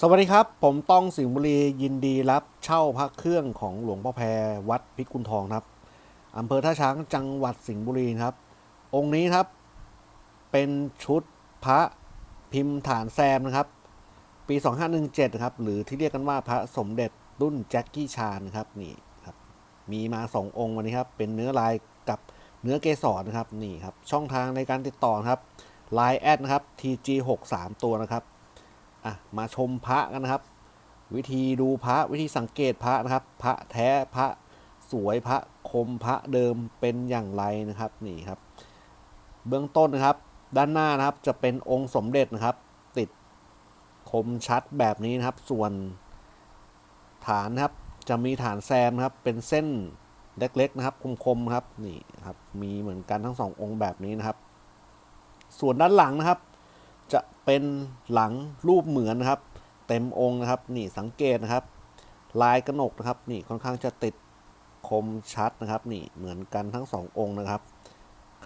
สวัสดีครับ ผมต้องสิงห์บุรียินดีรับเช่าพระเครื่องของหลวงพ่อแพรวัดพิกุลทองครับอำเภอท่าช้างจังหวัดสิงห์บุรีครับ องค์นี้ครับ เป็นชุดพระพิมพ์ฐานแซมนะครับ ปี 2517นะครับหรือที่เรียกกันว่าพระสมเด็จรุ่นแจ็คกี้ชานครับนี่ครับ มีมา 2 องค์วันนี้ครับเป็นเนื้อลายกับเนื้อเกสรนะครับนี่ครับช่องทางในการติดต่อครับ Line แอดนะครับ TG63 ตัวนะครับ อะมาชมพระกันนะครับ วิธีดูพระวิธีสังเกตพระนะครับ พระแท้พระสวยพระคมพระเดิมเป็นอย่างไรนะครับนี่ครับ เบื้องต้นนะครับ ด้านหน้านะครับจะเป็นองค์สมเด็จนะครับ ติดคมชัดแบบนี้นะครับ ส่วนฐานนะครับจะมีฐานแซมนะครับเป็นเส้นเล็กๆนะครับคมๆครับนี่ครับมีเหมือนกันทั้งสององค์แบบนี้นะครับ ส่วนด้านหลังนะครับ จะเป็นหลังรูปเหมือนนะครับ เต็มองค์นะครับนี่สังเกตนะครับ ลายกระหนกนะครับนี่ค่อนข้างจะติดคมชัดนะครับนี่เหมือนกันทั้งสององค์นะครับ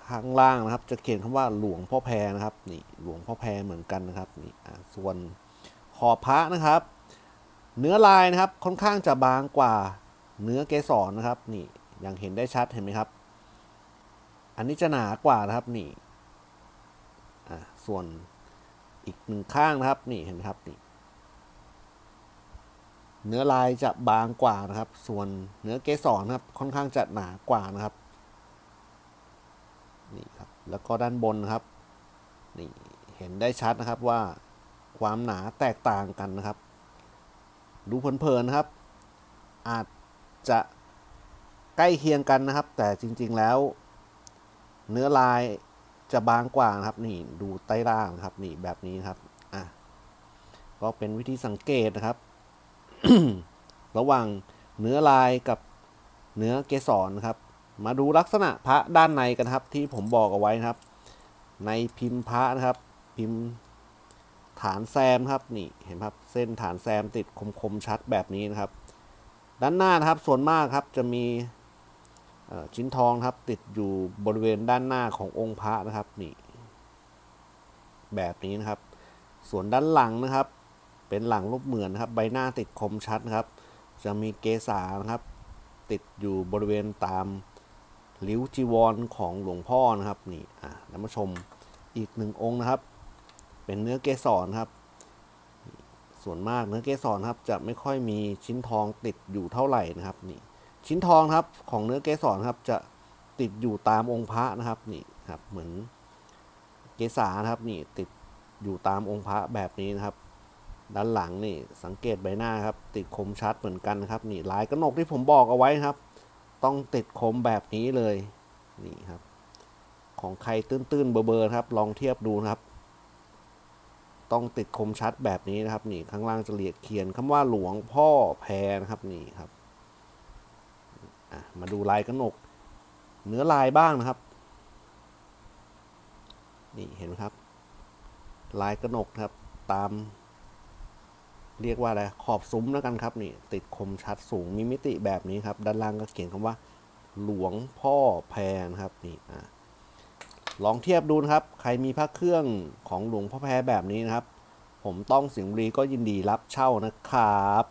ข้างล่างนะครับ จะเขียนคำว่าหลวงพ่อแพรนะครับนี่หลวงพ่อแพรเหมือนกันนะครับนี่ส่วนขอบพระนะครับ เนื้อลายนะครับค่อนข้างจะบางกว่าเนื้อเกสรนะครับนี่ยังเห็นได้ชัดเห็นไหมครับ อันนี้จะหนากว่านะครับนี่ส่วน อีกหนึ่งข้างนะครับนี่เห็นไหมครับนี่เนื้อลายจะบางกว่านะครับ ส่วนเนื้อเกสรนะครับ ค่อนข้างจะหนากว่านะครับนี่ครับแล้วก็ด้านบนนะครับนี่เห็นได้ชัดนะครับว่าความหนาแตกต่างกันนะครับ ดูเพลินๆครับ อาจจะใกล้เคียงกันนะครับ แต่จริงๆแล้ว เนื้อลาย จะบางกว่านะครับนี่ดูใต้ล่างครับนี่แบบนี้ครับอะก็เป็นวิธีสังเกตนะครับ ระหว่างเนื้อลายกับเนื้อเกสรนะครับ มาดูลักษณะพระด้านในกันครับ ที่ผมบอกเอาไว้นะครับ ในพิมพ์พระนะครับ พิมพ์ฐานแซมครับนี่เห็นครับเส้นฐานแซมติดคมๆชัดแบบนี้นะครับ ด้านหน้านะครับส่วนมากครับจะมี ชิ้นทองครับติดอยู่บริเวณด้านหน้าขององค์พระนะครับนี่แบบนี้นะครับ ส่วนด้านหลังนะครับ เป็นหลังรูปเหมือนนครับ ใบหน้าติดคมชัดนะครับ จะมีเกษานะครับ ติดอยู่บริเวณตามริ้วจีวรของหลวงพ่อนะครับนี่อะนำมาชมอีกหนึ่งองค์นะครับ เป็นเนื้อเกสรครับ ส่วนมากเนื้อเกสรครับ จะไม่ค่อยมีชิ้นทองติดอยู่เท่าไหร่นะครับนี่ ชิ้นทองครับของเนื้อเกสรครับ จะติดอยู่ตามองค์พระนะครับนี่ครับเหมือนเกษานะครับนี่ติดอยู่ตามองค์พระแบบนี้นะครับ ด้านหลังนี่สังเกตใบหน้าครับ ติดคมชัดเหมือนกันนะครับนี่ลายกระหนกที่ผมบอกเอาไว้ครับ ต้องติดคมแบบนี้เลยนี่ครับ ของใครตื้นๆเบอร์ๆครับ ลองเทียบดูนะครับ ต้องติดคมชัดแบบนี้นะครับ นี่ข้างล่างจะเรียกเขียนคำว่าหลวงพ่อแพรนะครับนี่ครับ มาดูลายกระหนก เนื้อลายบ้างนะครับ นี่เห็นไหมครับ ลายกระหนกครับตาม เรียกว่าอะไรขอบซุ้มแล้วกันครับนี่ติดคมชัดสูงมีมิติแบบนี้ครับ ด้านล่างก็เขียนคำว่า หลวงพ่อแพรนะครับนี่อะลองเทียบดูนะครับ ใครมีพระเครื่องของหลวงพ่อแพรแบบนี้นะครับ ผมต้องสิงห์บุรีก็ยินดีรับเช่านะครับ